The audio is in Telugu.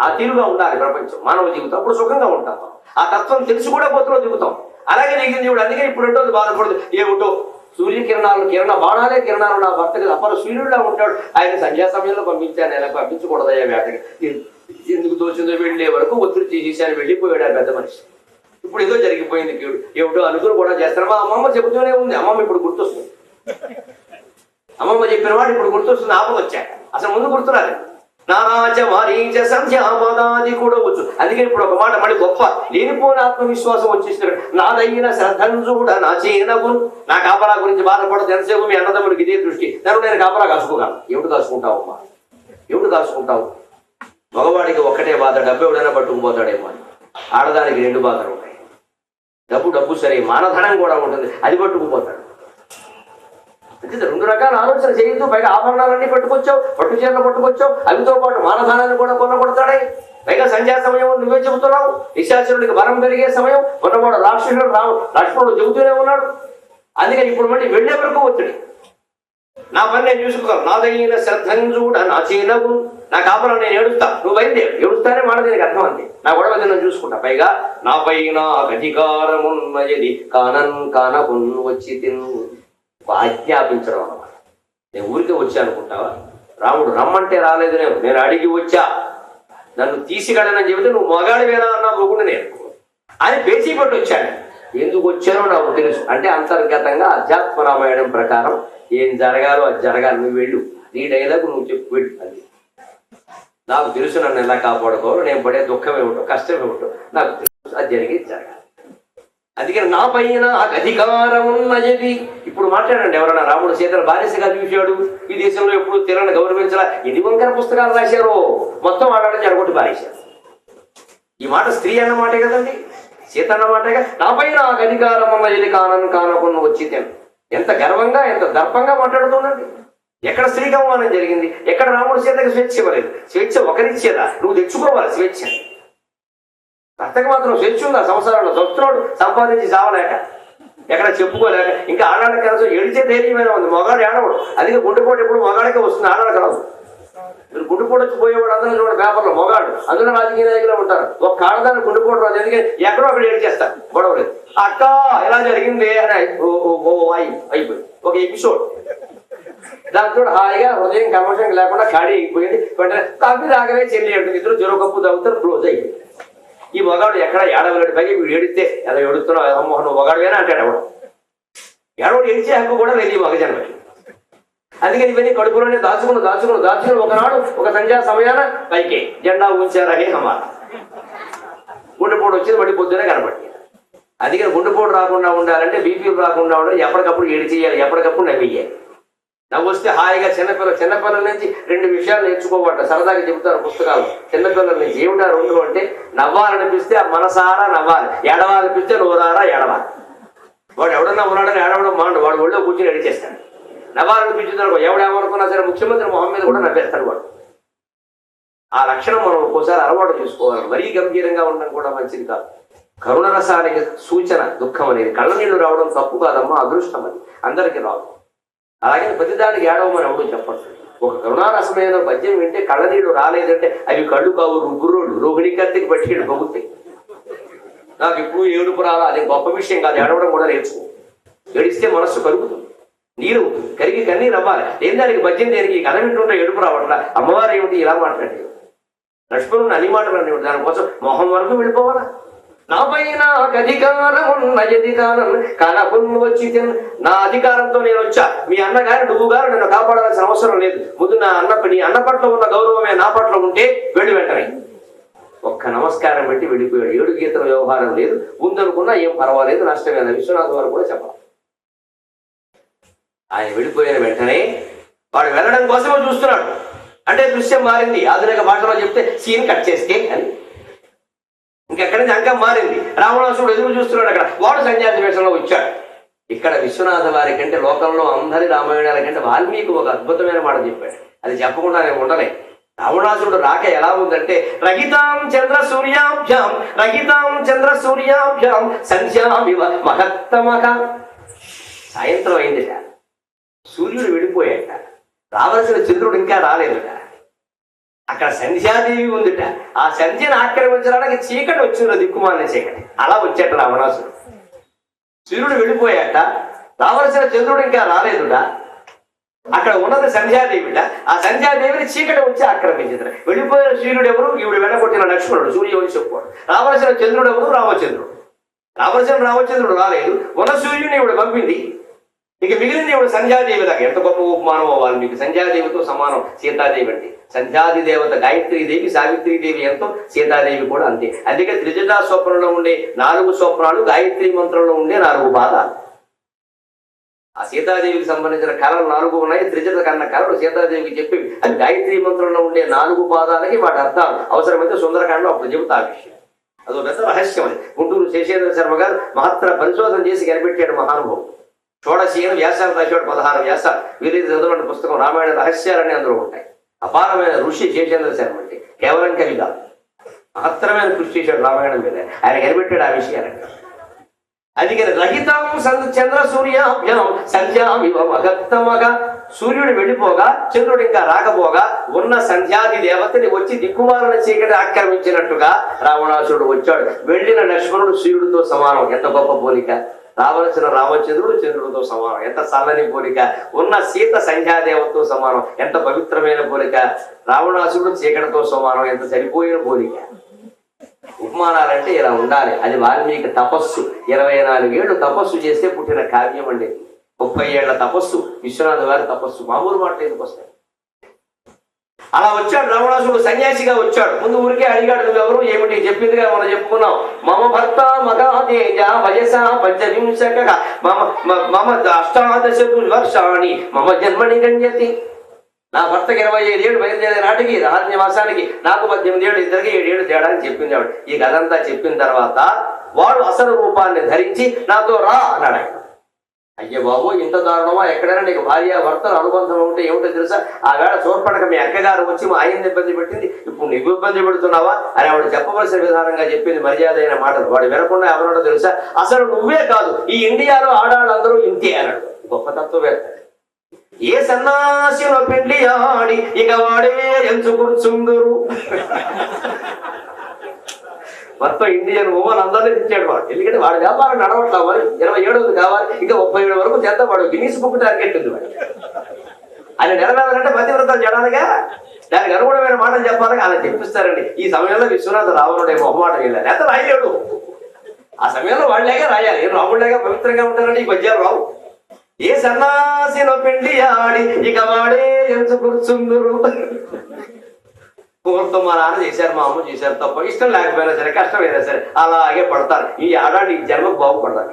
ఆ తీరుగా ఉండాలి ప్రపంచం. మానవ జీవితం. అప్పుడు సుఖంగా ఉంటాం ఆ తత్వం తెలిసి కూడా పోతులో దిగుతాం అలాగే నీకు దేవుడు అందుకే ఇప్పుడు ఉంటుంది బాధపడదు. ఏమిటో సూర్యకిరణాలు కిరణ బాణాలే కిరణాలు నా భర్త కదా. అప్పుడు సూర్యుడిలా ఉంటాడు. ఆయన సంధ్యా సమయంలో పంపించాను ఎలా పంపించకూడదయ్యా వేటకి ఎందుకు తోచిందో వెళ్ళే వరకు ఒత్తిడి చేసేసాను వెళ్ళిపోయాడు ఆ పెద్ద మనిషి. ఇప్పుడు ఏదో జరిగిపోయింది కీడు ఏమిటో అనుకుని కూడా చేస్తారు. మా అమ్మమ్మ చెబుతూనే ఉంది. అమ్మమ్మ ఇప్పుడు గుర్తొస్తుంది. అమ్మమ్మ చెప్పిన వాడు ఇప్పుడు గుర్తొస్తుంది. ఆపద అసలు ముందు గుర్తురాలేదు. నారాజ మారీచ సంధ్యాపదాది కూడా వచ్చు. అందుకే ఇప్పుడు ఒక మాట మళ్ళీ గొప్ప. లేనిపోని ఆత్మవిశ్వాసం వచ్చేసినాడు. నాదైన శ్రద్ధంజుడ నా చేయనగు నా కాపలా గురించి బాధపడదు ఎంతసేపు మీ అన్నదమ్ముడికి ఇదే దృష్టి. నన్ను నేను కాపలా కాసుకోగలను ఏమిటి కాసుకుంటావమ్మా? ఏమిటి కాసుకుంటావు? మగవాడికి ఒక్కటే బాధ డబ్బు ఎవడైనా పట్టుకుపోతాడేమో అని. ఆడదానికి రెండు బాధలు ఉంటాయి. డబ్బు డబ్బు సరే మానధనం కూడా ఉంటుంది. అది పట్టుకుపోతాడు. రెండు రకాల ఆలోచన చేయొద్దు పైగా ఆభరణాలన్నీ పట్టుకొచ్చావు పట్టు చీరలు పట్టుకొచ్చావు అవితో పాటు మానధానాన్ని కూడా కొనగొడతాడే పైగా సంధ్యా సమయం నువ్వే చెబుతున్నావు నిశాచరుడికి బలం పెరిగే సమయం ఉన్నవాడు రాక్షసుడు రావు లక్ష్మణుడు చెబుతూనే ఉన్నాడు. అందుకని ఇప్పుడు మళ్ళీ వెళ్ళే వరకు ఒత్తిడి. నా పని నేను చూసుకోగలను నాదైన శ్రద్ధంజూడ నా చీనగు నా కాపలా నేను ఏడుస్తా. నువ్వు బయలుదేరు. ఏడుస్తానే మాట దీనికి అర్థం అంది. నా గొడవ నేను చూసుకుంటా. పైగా నా పైన అధికారమున్నది కానన్ కానకున్ వచ్చి తిను. ఆజ్ఞాపించడం అన్నమాట. నేను ఊరికే వచ్చా అనుకుంటావా? రాముడు రమ్మంటే రాలేదు నేను. నేను అడిగి వచ్చా. నన్ను తీసుకెళ్ళనని చెబితే నువ్వు మగాడివేనా అన్నా మొగుడు నేను అని పేచీ పట్టి వచ్చాను ఎందుకు వచ్చానో నాకు తెలుసు. అంటే అంతర్గతంగా అధ్యాత్మ రామాయణం ప్రకారం ఏం జరగాలో అది జరగాలి. నువ్వు వెళ్ళు. నీ డైలాగు నువ్వు చెప్పు వెళ్ళు అది. నాకు తెలుసు నన్ను ఎలా కాపాడుకోవాలో. నేను పడే దుఃఖం ఏమిటో కష్టం ఏమిటో నాకు తెలుసు అది జరిగేది జరగాలి. అందుకని నా పైన అధికారం ఉన్నది. ఇప్పుడు మాట్లాడండి ఎవరన్నా రాముడు సీతను బానిసగా చూశాడు. ఈ దేశంలో ఎప్పుడు తిరని గౌరవించాలా ఎన్ని వంకర పుస్తకాలు రాశారో? మొత్తం ఆడాడని జరగొట్టి పారేశారు. ఈ మాట స్త్రీ అన్న మాటే కదండి? సీత అన్న కదా? నా పైన అధికారం ఉన్నది కానని కానకుండా వచ్చి ఎంత గర్వంగా ఎంత దర్పంగా మాట్లాడుతుందండి ఎక్కడ స్త్రీకి అవమానం జరిగింది? ఎక్కడ రాముడు సీతకి స్వేచ్ఛ ఇవ్వలేదు. స్వేచ్ఛ ఒకరిచ్చేదా? నువ్వు తెచ్చుకోవాలి స్వేచ్ఛ. భర్తకు మాత్రం స్వేచ్ఛ ఆ సంవత్సరాల్లో చస్తున్నాడు సంపాదించి చావలేక. ఎక్కడ చెప్పుకోలేక. ఇంకా ఆడాళ్ళకి కలసం ఏడిచే ధైర్యమైన ఉంది మొగాడు ఏడవడు. అది గుండెపోటు ఎప్పుడు మొగాడికే వస్తుంది ఆడాళ్ళకి రాదు మీరు గుండెపోటు వచ్చి పోయేవాడు అందరూ చూడండి పేపర్లో మొగాడు. అందులో రాజకీయ నాయకులు ఉంటారు. ఒక ఆడదాన్ని గుండెపోటు రాదు ఎందుకంటే ఎక్కడో అక్కడ ఎడిచేస్తారు గొడవలేదు. అక్క ఎలా జరిగింది అని ఓ ఓ ఓ అయిపోయింది. ఒక ఎపిసోడ్. దాంతో హాయిగా హృదయం కమర్షం లేకుండా ఖాళీ అయిపోయింది. వెంటనే కాఫీ తాగవే చెల్లి ఇద్దరు జ్వరం కప్పు తగ్గుతారు క్లోజ్ అయిపోయింది. మగాడు ఎక్కడ ఏడవలేడు. పైకి వీడు ఏడిస్తే ఎలా ఏడుస్తున్నావు? అమ్మోహన్ మగాడువేనా? అంటాడు ఎవడు. ఎవడు ఏడిచే హక్కు కూడా లేదు ఈ మగజన్మకి. అందుకని ఇవన్నీ కడుపులోనే దాచుకుని దాచుకుని దాచుకుని ఒకనాడు ఒక సంధ్యా సమయాన పైకి జెండా ఉంచారా హే అమ్మ. గుండెపోటు వచ్చింది మళ్ళీ పొద్దునే కనబడి అందుకని గుండెపోటు రాకుండా ఉండాలంటే బీపీలు రాకుండా ఉండాలి ఎప్పటికప్పుడు ఏడి చేయాలి ఎప్పటికప్పుడు నవ్వేయాలి నవ్వు వస్తే హాయిగా చిన్నపిల్ల చిన్నపిల్లల నుంచి రెండు విషయాలు నేర్చుకోబట్ట సరదాగా చెబుతారు పుస్తకాలు. చిన్నపిల్లల నుంచి ఏమిటా రెండు అంటే నవ్వాలనిపిస్తే ఆ మనసారా నవ్వాలి. ఏడవాలనిపిస్తే నోరారా ఏడవాలి. వాడు ఎవడన్నా ఉన్నాడని ఏడవడం మాండు. వాడు ఒళ్ళో కూర్చొని అడిచేస్తాడు నవ్వాలనిపించింది ఎవడేమనుకున్నా సరే ముఖ్యమంత్రి మొహం మీద కూడా నవ్వేస్తాడు వాడు. ఆ లక్షణం మనం ఒక్కోసారి అలవాటు చేసుకోవాలి. మరీ గంభీరంగా ఉండడం కూడా మంచిది కాదు. కరుణరసానికి సూచన దుఃఖం అనేది. కళ్ళ నీళ్ళు రావడం తప్పు కాదమ్మా అదృష్టం అది. అందరికీ రాదు. అలాగే ప్రతిదానికి ఏడవమని ఎవడు చెప్పచ్చు ఒక కరుణారసమైన పద్యం వింటే కళ్ళనీళ్ళు రాలేదంటే అవి కళ్ళు కావు రుగ్గురోళ్ళు రోహిణి కత్తికి పట్టుకెళ్ళి బొగుతాయి నాకు ఎప్పుడు ఏడుపు రాలా అది గొప్ప విషయం కాదు ఏడవడం కూడా నేర్చుకో. ఏడిస్తే మనస్సు కలుగుతుంది నీరు కరిగి కన్నీరు అవ్వాలి. ఏం దానికి భజ్యం దేనికి కథ వింటుంటే ఏడుపు రావట్లా? అమ్మవారు ఏమిటి ఇలా మాట్లాడి లక్ష్మణుని అని మాట్లాడి దానికోసం మొహం వరకు వెళ్ళిపోవాలా? నా పైన అధికారమున్నది కానన్ కనకున్ వచ్చి నా అధికారంతో నేను వచ్చా. మీ అన్నగారు నువ్వు గారు నన్ను కాపాడాల్సిన అవసరం లేదు. ముందు నా అన్న నీ అన్న పట్ల ఉన్న గౌరవమే నా పట్ల ఉంటే వెళ్ళి వెంటనే. ఒక్క నమస్కారం పెట్టి వెళ్ళిపోయాడు ఏడు గీతల వ్యవహారం లేదు. ఉందనుకున్నా ఏం పర్వాలేదు. నష్టమైన విశ్వనాథ్ వారు కూడా చెప్పాలి ఆయన వెళ్ళిపోయిన వెంటనే వాడు వెళ్ళడం కోసమే చూస్తున్నాడు. అంటే దృశ్యం మారింది. ఆధునిక భాషలో చెప్తే సీన్ కట్ చేస్తే అని. ఇంకెక్కడ అంకం మారింది. రావణాసుడు ఎదురు చూస్తున్నాడు అక్కడ. వాడు సన్యాసి వేషంలో వచ్చాడు. ఇక్కడ విశ్వనాథ వారి కంటే లోకంలో అందరి రామాయణాల కంటే వాల్మీకి ఒక అద్భుతమైన మాట చెప్పాడు. అది చెప్పకుండా నేను ఉండలే. రావణాసుడు రాక ఎలా ఉందంటే రగితాం చంద్ర సూర్యాభ్యాం రగితాం చంద్ర సూర్యాభ్యాం సంధ్యామివ మహత్తమక సాయంత్రం అయిందిట. సూర్యుడు విడిపోయాట రావాల్సిన చంద్రుడు ఇంకా రాలేదుట. అక్కడ సంధ్యాదేవి ఉందిట. ఆ సంధ్యను ఆక్రమించడానికి చీకటి వచ్చింది దిక్కుమాలిన చీకటి. అలా వచ్చాట రావణాసుడు. సూర్యుడు వెళ్ళిపోయాట. రావలసిన చంద్రుడు ఇంకా రాలేదుట. అక్కడ ఉన్నది సంధ్యాదేవిట. ఆ సంధ్యాదేవిని చీకటి వచ్చి ఆక్రమించింది. వెళ్ళిపోయిన సూర్యుడు ఎవరు? ఈవిడ వెనకొట్టిన లక్ష్మణుడు సూర్యవంశపుడు రావలసిన చంద్రుడు ఎవరు? రామచంద్రుడు. రావలసిన రామచంద్రుడు రాలేదు. ఉన్న సూర్యుని ఈవిడ పంపింది. ఇక మిగిలిన దేవుడు సంధ్యాదేవి దాకా ఎంత గొప్ప ఉపమానమో వాల్మీకి సంధ్యాదేవితో సమానం. సీతాదేవి అంటే. సంధ్యాది దేవత గాయత్రీదేవి సావిత్రీదేవి ఎంతో సీతాదేవి కూడా అంతే. అందుకే త్రిజటా స్వప్నంలో ఉండే నాలుగు స్వప్నాలు గాయత్రి మంత్రంలో ఉండే నాలుగు పాదాలు. ఆ సీతాదేవికి సంబంధించిన కళలు నాలుగు ఉన్నాయి. త్రిజట కన్న కళలు సీతాదేవికి చెప్పి అది గాయత్రి మంత్రంలో ఉండే నాలుగు పాదాలకి వాటి అర్థాలు. అవసరమైతే సుందరకాండలో అప్పుడు చెబుతా ఆ విషయం. అదో పెద్ద రహస్యం అది. గుంటూరు శేషేంద్ర శర్మ గారు మహత్తర పరిశోధన చేసి కనిపెట్టాడు మహానుభావం షోడశీన వ్యాసాలు రాశాడు పదహారు వ్యాసాలు. వీరి చదవండి పుస్తకం రామాయణ రహస్యాలన్నీ అందులో ఉంటాయి. అపారమైన ఋషి శేషేంద్ర శర్మ అంటే కేవలం కవి కాదు. మహత్తరమైన కృషి చేశాడు రామాయణం మీద. ఆయన కనిపెట్టాడు ఆ విషయాలని అందుకని రహితం సంద చంద్ర సూర్యాభ్యం సంధ్యామివ మగత్తమగ సూర్యుడు వెళ్ళిపోగా చంద్రుడు ఇంకా రాకపోగా ఉన్న సంధ్యాది దేవతని వచ్చి దిక్కుమాలిన చీకటి ఆక్రమించినట్టుగా రావణాసురుడు వచ్చాడు. వెళ్ళిన లక్ష్మణుడు సూర్యుడితో సమానం. ఎంత గొప్ప పోలిక. రావలసిన రామచంద్రుడు చంద్రుడితో సమానం. ఎంత చల్లని పోలిక ఉన్న సీత సంధ్యాదేవతతో సమానం. ఎంత పవిత్రమైన పోలిక రావణాసుడు చీకటితో సమానం. ఎంత సరిపోయిన పోలిక. ఉపమానాలంటే ఇలా ఉండాలి. అది వాల్మీకి తపస్సు. ఇరవై నాలుగేళ్ళు తపస్సు చేస్తే పుట్టిన కావ్యం అండి. ముప్పై ఏళ్ళ తపస్సు. విశ్వనాథ వారి తపస్సు. మామూలు మాటలు ఎందుకు వస్తాయి? అలా వచ్చాడు రావణాసుడు సన్యాసిగా వచ్చాడు. ముందు ఊరికే అడిగాడు నువ్వెవరు ఏమిటి? చెప్పిందిగా మనం చెప్పుకున్నాం. మమ భర్త మగాదేజ వయస పంచవింశక మమ మమ అష్టాదశ వర్షాణి మమ జన్మని గణ్యతి. నా భర్తకి ఇరవై ఐదేళ్ళు బయలుదేరే నాటికి రహస్యవాసానికి నాకు పద్దెనిమిది ఏడు ఇద్దరికి ఏడు తేడా అని చెప్పింది ఆవిడ. ఈ కథంతా చెప్పిన తర్వాత వాడు అసలు రూపాన్ని ధరించి నాతో రా అన్నాడు ఆయన. అయ్యే బాబు ఇంత దారుణమా? ఎక్కడైనా నీకు భార్య భర్తలు అనుబంధం ఉంటే ఏమిటో తెలుసా? ఆ వేళ చోర్పడక మీ అక్కగారు వచ్చి మా ఆయన్ని ఇబ్బంది పెట్టింది. ఇప్పుడు నువ్వు ఇబ్బంది పెడుతున్నావా? అని ఆవిడ చెప్పవలసిన విధానంగా చెప్పింది మర్యాద అయిన మాటలు. వాడు వినకుండా ఎవరో తెలుసా? అసలు నువ్వే కాదు ఈ ఇండియాలో ఆడాళ్ళందరూ ఇంతే అన్నాడు. గొప్ప తత్వవేత్త. ఏ సన్నాసిన పెండ్లి ఆడి ఇక వాడే ఎంచుకూర్చుందురు మొత్తం ఇండియన్ ఉమెన్ అందరినీ తెచ్చాడు వాడు. ఎందుకంటే వాడి వ్యాపారం నడవట్లా మరి? ఇరవై కావాలి ఇంకా ముప్పై ఏడు వరకు చేద్దాం వాడు. గిన్నీస్ బుక్ టార్గెట్ ఉంది వాడు ఆయన నెరవేరాలంటే మధ్యవ్రతాలు చేయాలిగా దానికి అనుగుణమైన మాటలు చెప్పాలని అలా చెప్పిస్తారండి. ఈ సమయంలో విశ్వనాథ రావణుడే మొహమాట వెళ్ళాలి ఎంత రాయలేడు. ఆ సమయంలో వాళ్ళేగా రాయాలి. రాముళ్ళేగా పవిత్రంగా ఉంటారండి ఈ పద్యాలు రావు. ఏ సన్నాసిలో పిండి ఆడి ఇక వాడే ఎంత కూర్చుందరు. ముహూర్తం మా నాన్న చేశారు మా అమ్మ చేశారు తప్ప ఇష్టం లేకపోయినా సరే కష్టమైనా సరే అలాగే పడతారు. ఈ ఆడాడి ఈ జన్మకు బాగుపడతారు.